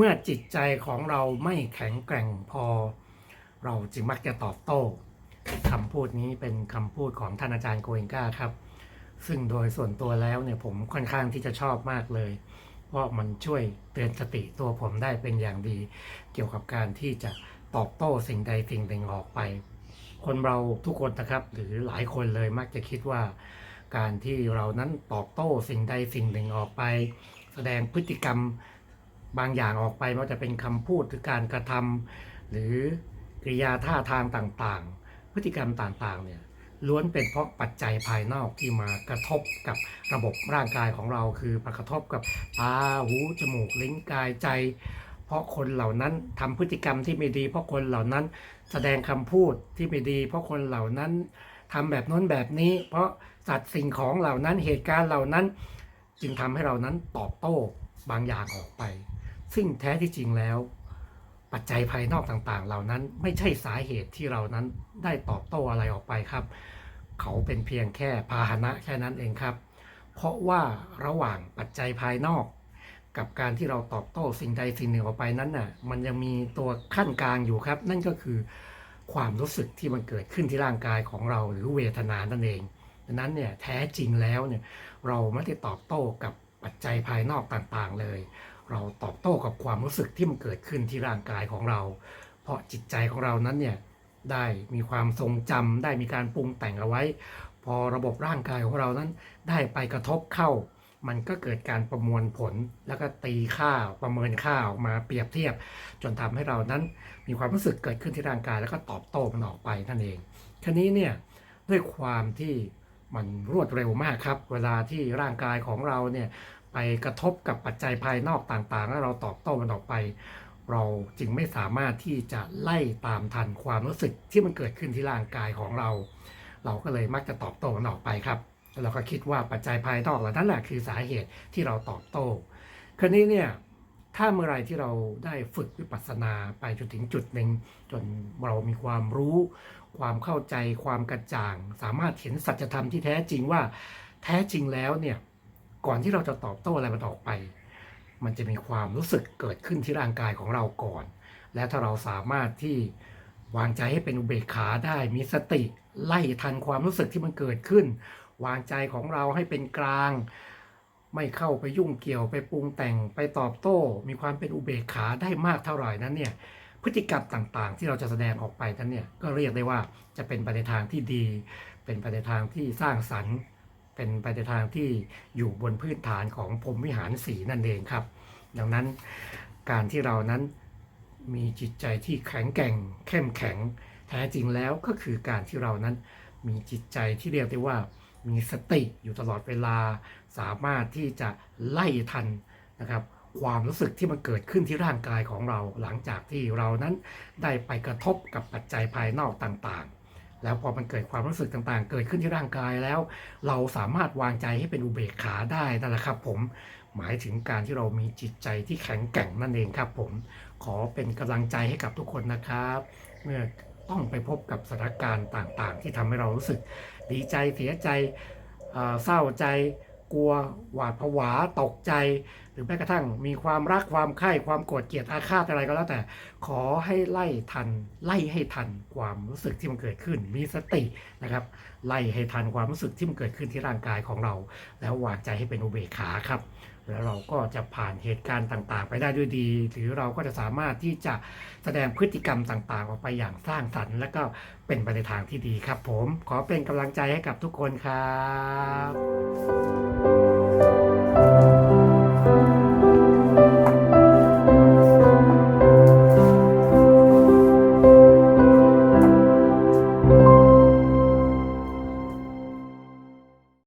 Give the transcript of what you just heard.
เมื่อจิตใจของเราไม่แข็งแกร่งพอ เราจึงมักจะตอบโต้คำพูดนี้เป็นคำพูดของท่านอาจารย์โกเอนกาครับ ซึ่งโดยส่วนตัวแล้วเนี่ยผมค่อนข้างที่จะชอบมากเลย เพราะมันช่วยเตือนสติตัวผมได้เป็นอย่างดี เกี่ยวกับการที่จะตอบโต้สิ่งใดสิ่งหนึ่งออกไป คนเราทุกคนนะครับ หรือหลายคนเลยมักจะคิดว่า การที่เรานั้นตอบโต้สิ่งใดสิ่งหนึ่งออกไป แสดงพฤติกรรม บางอย่างออกไปไม่ว่าจะเป็นคำพูดหรือการกระทำหรือกริยาท่าทางต่างๆ พฤติกรรมต่างๆเนี่ยล้วนเป็นเพราะปัจจัยภายนอกที่มากระทบกับระบบร่างกายของเรา คือมากระทบกับตาหูจมูกลิ้นกายใจ เพราะคนเหล่านั้นทำพฤติกรรมที่ไม่ดี เพราะคนเหล่านั้นแสดงคำพูดที่ไม่ดี เพราะคนเหล่านั้นทำแบบโน้นแบบนี้ เพราะสัตว์สิ่งของเหล่านั้นเหตุการณ์เหล่านั้น จึงทำให้เรานั้นตอบโต้บางอย่างออกไป ซึ่งแท้ที่จริงแล้ว ปัจจัยภายนอกต่างๆ เหล่านั้นไม่ใช่สาเหตุที่เรานั้นได้ตอบโต้อะไรออกไปครับ เขาเป็นเพียงแค่พาหนะแค่นั้นเองครับ เพราะว่าระหว่างปัจจัยภายนอก กับการที่เราตอบโต้สิ่งใดสิ่งหนึ่งออกไปนั้นน่ะมันยังมีตัวขั้นกลางอยู่ครับ นั่นก็คือความรู้สึกที่มันเกิดขึ้นที่ร่างกายของเราหรือเวทนานั่นเองดังนั้นเนี่ยแท้จริงแล้วเนี่ยเราไม่ได้ตอบโต้กับปัจจัยภายนอกต่างๆเลย เราตอบโต้กับความรู้สึกที่มันเกิดขึ้นที่ร่างกายของเรา เพราะจิตใจของเรานั้นเนี่ยได้มีความทรงจำได้มีการปรุงแต่งเอาไว้ พอระบบร่างกายของเรานั้นได้ไปกระทบเข้า มันก็เกิดการประมวลผลแล้วก็ตีค่าประเมินค่าออกมาเปรียบเทียบ จนทำให้เรานั้นมีความรู้สึกเกิดขึ้นที่ร่างกายแล้วก็ตอบโต้มันออกไปนั่นเองทีนี้เนี่ยด้วยความที่มันรวดเร็วมากครับ เวลาที่ร่างกายของเราเนี่ย ไปกระทบกับปัจจัยภายนอกต่างๆ แล้วเราตอบโต้มันออกไป เราจึงไม่สามารถที่จะไล่ตามทันความรู้สึกที่มันเกิดขึ้นที่ร่างกายของเรา เราก็เลยมักจะตอบโต้มันออกไปครับแล้วเราก็คิดว่าปัจจัยภายนอกเหล่านั้นแหละคือสาเหตุที่เราตอบโต้คราวนี้เนี่ยถ้าเมื่อไรที่เราได้ฝึกวิปัสสนาไปจนถึงจุดหนึ่งจนเรามีความรู้ ความเข้าใจความกระจ่าง สามารถเห็นสัจธรรมที่แท้จริงว่าแท้จริงแล้วเนี่ย ก่อนที่เราจะตอบโต้อะไรมันออกไป มันจะมีความรู้สึกเกิดขึ้นที่ร่างกายของเราก่อน และถ้าเราสามารถที่วางใจให้เป็นอุเบกขาได้ มีสติไล่ทันความรู้สึกที่มันเกิดขึ้น วางใจของเราให้เป็นกลาง ไม่เข้าไปยุ่งเกี่ยวไปปรุงแต่งไปตอบโต้ มีความเป็นอุเบกขาได้มากเท่าไหร่นั้นเนี่ยพฤติกรรมต่างๆ ที่เราจะแสดงออกไปนั้นเนี่ยก็เรียกได้ว่าจะเป็นไปในทางที่ดี เป็นไปในทางที่สร้างสรรค์ เป็นไปในทางที่อยู่บนพื้นฐานของพรมวิหารสีนั่นเองครับ ดังนั้นการที่เรานั้นมีจิตใจที่แข็งแกร่ง เข้มแข็ง แท้จริงแล้วก็คือการที่เรานั้นมีจิตใจที่เรียกได้ว่ามีสติอยู่ตลอดเวลา สามารถที่จะไล่ทันนะครับความรู้สึกที่มันเกิดขึ้นที่ร่างกายของเราหลังจากที่เรานั้นได้ไปกระทบกับปัจจัยภายนอกต่างๆ แล้วพอมันเกิดความรู้สึกต่างๆ เกิดขึ้นที่ร่างกายแล้ว เราสามารถวางใจให้เป็นอุเบกขาได้นั่นแหละครับ ผมหมายถึงการที่เรามีจิตใจที่แข็งแกร่งนั่นเองครับ ผมขอเป็นกำลังใจให้กับทุกคนนะครับ เมื่อต้องไปพบกับสถานการณ์ต่างๆ ที่ทำให้เรารู้สึกดีใจเสียใจเอ่อเศร้าใจ กลัวหวาดผวาตกใจ หรือแม้กระทั่งมีความรักความใคร่ความโกรธเกลียดอาฆาตอะไรก็แล้วแต่ ขอให้ไล่ทัน ไล่ให้ทันความรู้สึกที่มันเกิดขึ้น มีสตินะครับ ไล่ให้ทันความรู้สึกที่มันเกิดขึ้นที่ร่างกายของเรา แล้ววางใจให้เป็นอุเบกขาครับ แล้วเราก็จะผ่านเหตุการณ์ต่างๆ ไปได้ด้วยดี หรือเราก็จะสามารถที่จะแสดงพฤติกรรมต่างๆ ออกไปอย่างสร้างสรรค์ และก็เป็นไปในทางที่ดีครับ ผม ขอเป็นกำลังใจให้กับทุกคนครับ